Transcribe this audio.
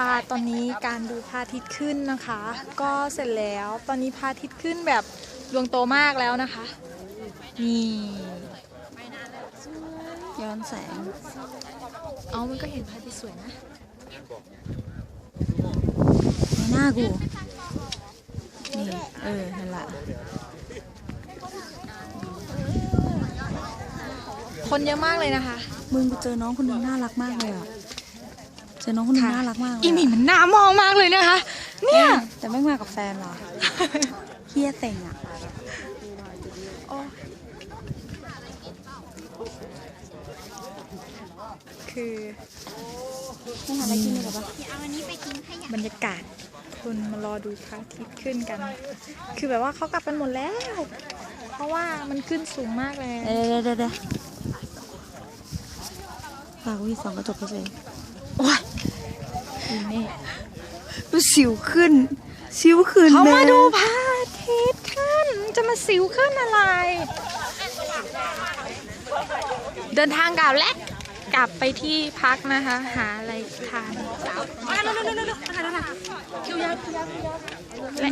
ค่ะ ตอนนี้การดูพระอาทิตย์ขึ้นนะคะ ก็เสร็จแล้ว ตอนนี้พระอาทิตย์ขึ้นแบบดวงโตมากแล้วนะคะ นี่ย้อนแสง เอามันก็เห็นพระอาทิตย์สวยนะในหน้ากู นี่ เออ นั่นแหละ คนเยอะมากเลยนะคะ มึงกูเจอน้องคนหนึงน่ารักมากเลยอะ เจอน้องคนหนึงค่ะน่ารักมากเลยอีหมีอะมันน่ามองมากเลยนะคะ เนี่ยแต่ไม่มากับแฟนเหรอเฮียเต็งอะคือไม่หาอะไรกินเลยเหรอปะบรรยากาศคนมารอดูพระอาทิตย์ขึ้นกัน คือแบบว่าเขากลับกันหมดแล้ว เพราะว่ามันขึ้นสูงมากเลย เดี๋ยวเดี๋ยวเดี๋ยวฝากวิสองกระจกไปเลย โอ้ยนี่ดูสิวขึ้น สิวขึ้นเขามาลยดูพระอาทิตย์ขึ้นจะมาสิวขึ้นอะไร เดินทางกลับและกลับไปที่พักนะคะ หาอะไรทานมาเร็วๆๆๆมาถ่ายแล้วนะคิวยาวคิวยาวคิวยาวและ